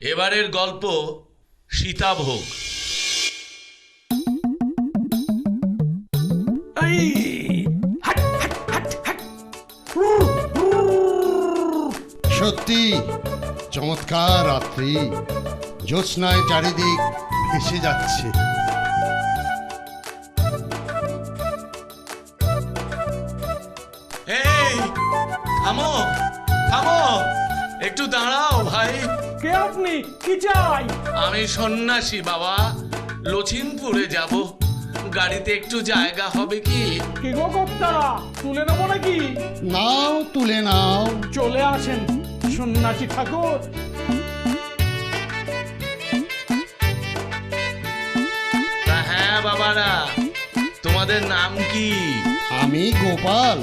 এবারের গল্প সীতাভোগ সত্যি চমৎকার রাত্রি। জ্যোৎস্নায় চারিদিক ভেসে যাচ্ছে। এই থামো থামো। একটু দাঁড়াও ভাই। কে আপনি? কি চাই? আমি সন্ন্যাসী বাবা। যাব। গাড়িতে একটু জায়গা হবে কি? কি গো কর্তা? তুলে নেব নাকি? নাও তুলে নাও। চলে আসেন সন্ন্যাসী ঠাকুর। তা হ্যাঁ বাবারা। তোমাদের নাম কি? আমি গোপাল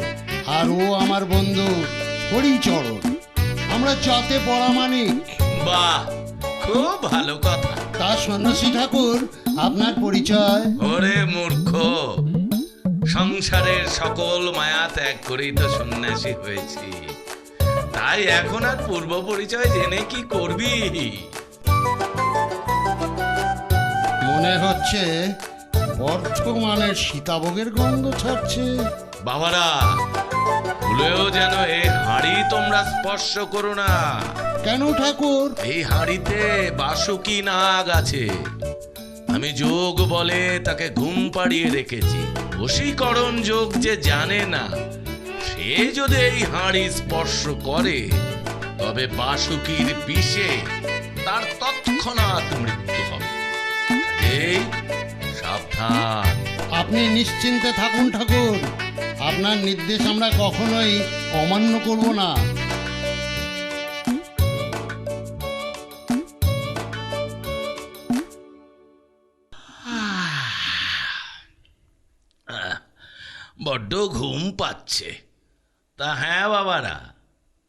আর ও আমার বন্ধু হরিচরণ। আমরা চাতে পড়া মানিক বাহ খুব ভালো কথা। তা সন্ন্যাসী ঠাকুর আপনার পরিচয়? ওরে মূর্খ সংসারের সকল মায়া ত্যাগ করেই তো সন্ন্যাসী হয়েছি। তাই এখন আর পূর্ব পরিচয় জেনে কি করবি? মনে হচ্ছে বর্ধমানের সীতাভোগের গন্ধ ছাড়ছে। বাবারা ভুলেও যেন এই হাড়ি তোমরা স্পর্শ করো না। কেন ঠাকুর? এই হাড়িতে বাসুকি নাগ আছে। আমি যোগ বলে তাকে ঘুম পাড়িয়ে রেখেছি। বশীকরণ যোগ যে জানে না সে যদি এই হাড়ি স্পর্শ করে তবে বাসুকির বিষে তার তৎক্ষণাৎ মৃত্যু হবে। এই সাবধান। আপনি নিশ্চিন্তে থাকুন ঠাকুর। আপনার নির্দেশ আমরা কখনোই অমান্য করব না। বড্ড ঘুম পাচ্ছে। তা হ্যাঁ বাবারা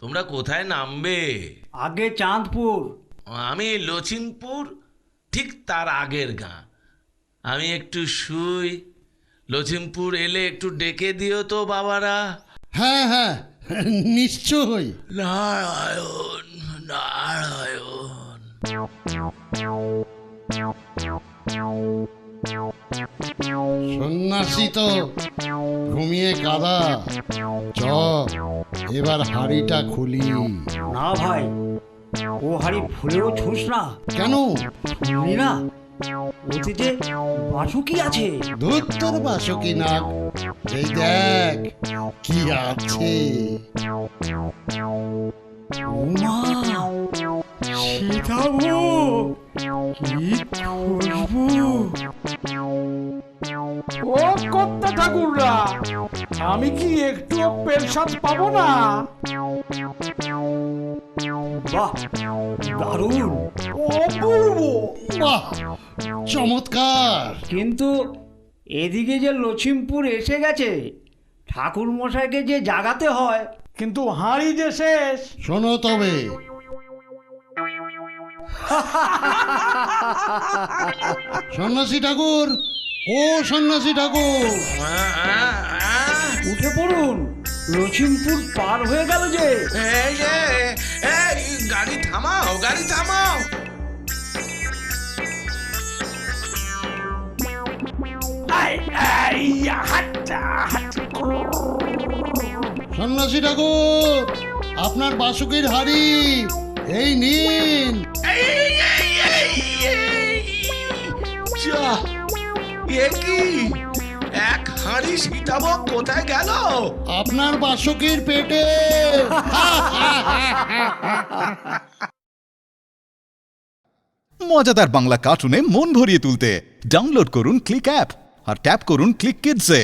তোমরা কোথায় নামবে? আগে চাঁদপুর। আমি লচিনপুর ঠিক তার আগের গাঁ। আমি একটু শুই। লচিনপুর এলে একটু ডেকে দিও তো বাবারা। হ্যাঁ হ্যাঁ নিশ্চয়ই। নারায়ণ। সন্ন্যাসী তো ঘুমিয়ে কাদা। চ এবার হাড়িটা খুলি। না ভাই ও হাড়ি ফুলেও ছুঁস না। কেন? না? যে বাসুকি আছে? ধুত্তর বাসকি নাক? এই দেখ কি আছে। উমা সীতাভো কি খুশবু? ও কর্তা ঠাকুররা আমি কি একটু পেনশন পাবো না? বাহ দারুণ। অপূর্ব। বাহ চমৎকার। কিন্তু এদিকে যে লছিমপুর এসে গেছে ঠাকুর মশাইকে যে জাগাতে হয় কিন্তু হাঁড়ি যে শেষ। শোনো তবে সন্ন্যাসী ঠাকুর ও সন্ন্যাসী ঠাকুর। উঠে পড়ুন লছিমপুর পার হয়ে গেল যে। এই যে এই গাড়ি থামাও গাড়ি থামাও। সন্ন্যাসী ঠাকুর আপনার বাসুকির হাড়ি। এই নিন। কি? এক হাঁড়ি সীতাভোগ কোথায় গেল? আপনার বাসুকির পেটে। মজাদার বাংলা কার্টুনে মন ভরিয়ে তুলতে। ডাউনলোড করুন ক্লিক অ্যাপ আর ট্যাপ করুন ক্লিক কিডসে।